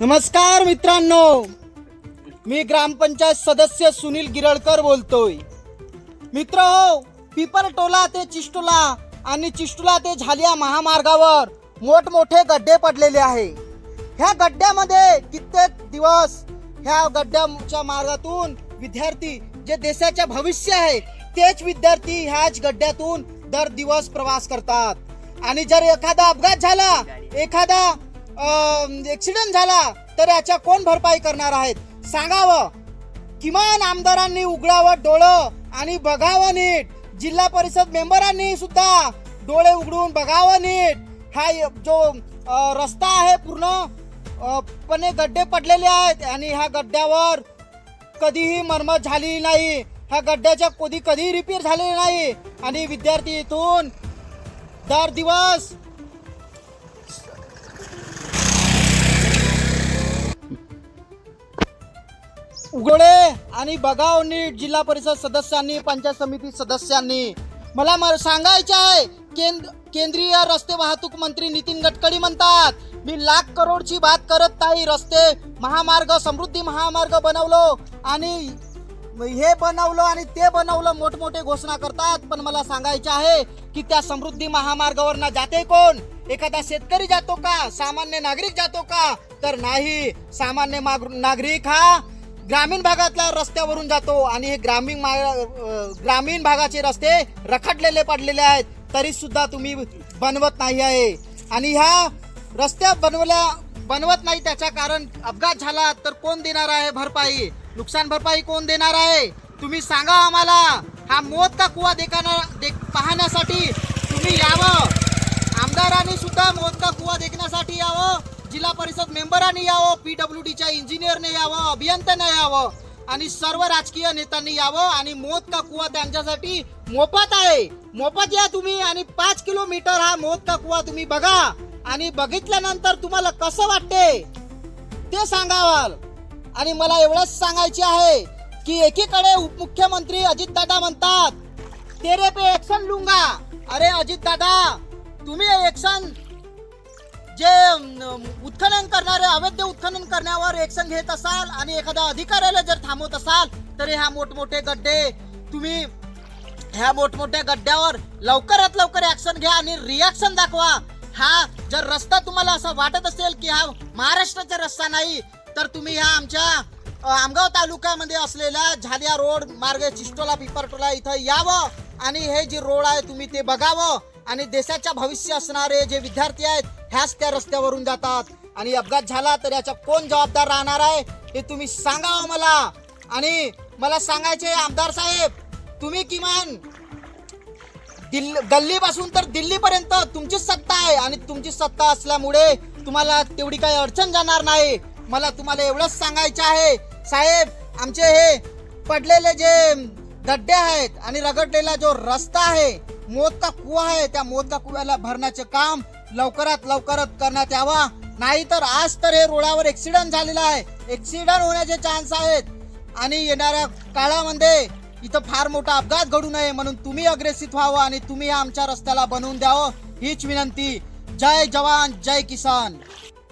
नमस्कार मित्रांनो. मी ग्रामपंचायत सदस्य सुनील गिरळकर बोलतोय. मित्र हो पिपरटोला ते चिष्टोला आणि चिष्टोला ते झालिया महामार्गावर मोठमोठे गड्डे पडलेले आहे. ह्या गड्ड्यामध्ये कित्येक दिवस ह्या गड्ड्याच्या मार्गातून विद्यार्थी जे देशाचे भविष्य आहे तेच विद्यार्थी ह्याच गड्ड्यातून दर दिवस प्रवास करतात. आणि जर एखादा अपघात झाला एखादा ऍक्सिडेंट झाला तर याच्या कोण भरपाई करणार आहेत? सांगावं. किमान आमदारांनी उघडावं डोळं आणि बघावं नीट. जिल्हा परिषद मेंबरांनी सुद्धा डोळे उघडून बघावं नीट. हा जो रस्ता आहे पूर्ण पणे गड्डे पडलेले आहेत आणि ह्या गड्ड्यावर कधीही मरमत झाली नाही. ह्या गड्ड्याच्या कधी कधीही रिपेअर झालेली नाही. आणि विद्यार्थी इथून दर दिवस उघडे आणि बघाव नीट जिल्हा परिषद सदस्यांनी पंचायत समिती सदस्यांनी. मला म- सांगायचे आहे केंद्र केंद्रीय रस्ते वाहतूक मंत्री नितीन गडकरी म्हणतात मी लाख करोडची बात करत नाही रस्ते महामार्ग समृद्धी महामार्ग बनवलो आणि हे बनवलं आणि ते बनवलं मोठमोठे घोषणा करतात. पण मला सांगायचे आहे की त्या समृद्धी महामार्गावर ना जाते कोण? एखादा शेतकरी जातो का? सामान्य नागरिक जातो का? तर नाही. सामान्य नागरिक हा ग्रामीण भागातल्या रस्त्यावरून जातो आणि हे ग्रामीण मा- ग्रामीण भागाचे रस्ते रखडलेले पडलेले आहेत तरी सुद्धा तुम्ही बनवत नाही आहे. आणि ह्या रस्त्या बनवल्या बनवत नाही त्याच्या कारण अपघात झाला तर कोण देणार आहे भरपाई? नुकसान भरपाई कोण देणार आहे? तुम्ही सांगा आम्हाला हा मोत का कुवा देखाना दे पाहण्यासाठी तुम्ही यावं. आमदारांनी सुद्धा मोत का कुवा देखण्यासाठी यावं. जिल्हा परिषद मेंबरांनी यावं पीडब्ल्यू डीच्या इंजिनियरने यावं अभियंत्याने यावं आणि सर्व राजकीय नेत्यांनी यावं आणि मोत का कुवा त्यांच्यासाठी मोफत आहे. मोफत या तुम्ही आणि पाच किलोमीटर हा मोत का कुवा तुम्ही बघा आणि बघितल्यानंतर तुम्हाला कसं वाटते ते सांगावाल आणि मला एवढंच सांगायचे आहे की एकीकडे उपमुख्यमंत्री अजितदादा म्हणतात तेरे पे एक्शन लुंगा. अरे अजितदादा तुम्ही एक्शन जे उत्खनन करणारे अवैध उत्खनन करण्यावर एक्शन घेत असाल आणि एखाद्या अधिकाऱ्याला जर थांबवत असाल तर ह्या मोठमोठे गड्डे तुम्ही ह्या मोठमोठ्या गड्ड्यावर लवकरात लवकर ऍक्शन घ्या आणि रिॲक्शन दाखवा. हा जर रस्ता तुम्हाला असं वाटत असेल की हा महाराष्ट्राचा रस्ता नाही तर तुम्ही ह्या आमच्या आमगाव तालुक्यामध्ये असलेल्या झालिया रोड मार्ग चिस्टोला पिपरटोला इथं यावं आणि हे जे रोड आहे तुम्ही ते बघावं. आणि देशाच्या भविष्य असणारे जे विद्यार्थी आहेत ह्याच त्या रस्त्यावरून जातात. आणि अपघात झाला तर याचा कोण जबाबदार राहणार आहे हे तुम्ही सांगावं हो मला. आणि मला सांगायचे आमदार साहेब तुम्ही किमान दिल्ली गल्लीपासून तर दिल्लीपर्यंत तुमचीच सत्ता आहे. आणि तुमची सत्ता असल्यामुळे तुम्हाला तेवढी काही अडचण जाणार नाही. मला तुम्हाला एवढंच सांगायचं आहे. साहेब आमचे हे पडलेले जे गड्डे आहेत आणि रगडलेला जो रस्ता आहे मोदका कुवा आहे त्या मोदका कुव्याला भरण्याचे काम लवकरात लवकरात करण्यात यावा. नाहीतर आज तर हे रोडावर ऍक्सिडेंट झालेला आहे. ऍक्सिडेंट होण्याचे चान्स आहेत. आणि येणाऱ्या काळामध्ये इथं फार मोठा अपघात घडू नये म्हणून तुम्ही अग्रेसित व्हावं आणि तुम्ही आमच्या रस्त्याला बनवून द्यावं. हीच विनंती. जय जवान जय किसान.